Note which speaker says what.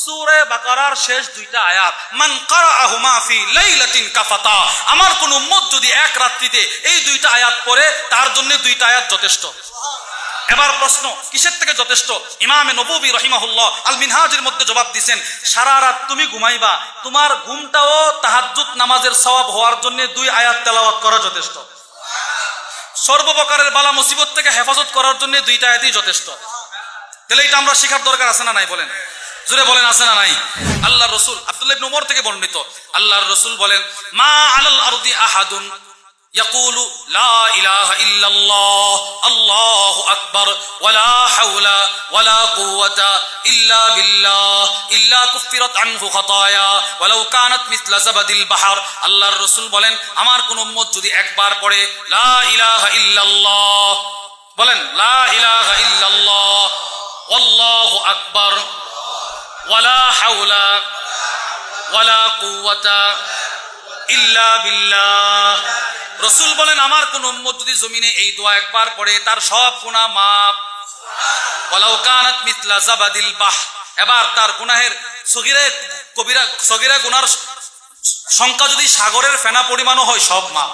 Speaker 1: সূরা বাকারার শেষ দুইটা আয়াত, মান কারাআহুমা ফি লাইলাতিন কাফাতা আমার কোন উম্মত যদি এক রাত্রিতে এই দুইটা আয়াত পড়ে, তার জন্য দুইটা আয়াত যথেষ্ট এবার প্রশ্ন, কিসের থেকে যথেষ্ট? ইমামে নবী রহিমাহুল্লাহ আল মিনহাজের মধ্যে জবাব দিছেন, সারা রাত তুমি ঘুমাইবা, তোমার ঘুমটাও তাহাজ্জুদ নামাজের সওয়াব হওয়ার জন্য দুই আয়াত তেলাওয়াত করা যথেষ্ট। সর্বপ্রকারের বালা মুসিবত থেকে হেফাজত করার জন্য দুইটা আয়াতই যথেষ্ট। তাহলে এটা আমরা শেখার দরকার আছে না নাই বলেন? জুড়ে বলেন আছে না নাই? আল্লাহ রসুল, আব্দুল্লাহ ইবনে থেকে বর্ণিত। আল্লাহর রসুল বলেন, মা আলাল আরদি আহাদুন ইয়াকুলু লা ইলাহা ইল্লাল্লাহ, আল্লাহু আকবার, ওয়ালা হাওলা, ওয়ালা কুওয়াতা ইল্লা বিল্লাহ, ইল্লা কুফিরাত আনহু খাতায়া, ওয়ালাউ কানাত মিসলা জাবাদিল বাহার। আল্লাহর রসুল বলেন, আমার কোন উম্মত যদি একবার পড়ে, লা ইলাহা ইল্লাল্লাহ, বলেন, লা ইলাহা ইল্লাল্লাহ والله أكبر ولا حول ولا قوة ইল্লা বিল্লাহ রসুল বলেন আমার কোন উম্মত যদি জমিনে এই দোয়া একবার পড়ে তার সব গুনাহ মাপ ওয়ালাউ কানাত মিথলা জাবাদিল বাহ এবার তার গুনাহের সগিরা কবিরা সগিরা গুনার সংখ্যা যদি সাগরের ফেনা পরিমাণও হয় সব মাপ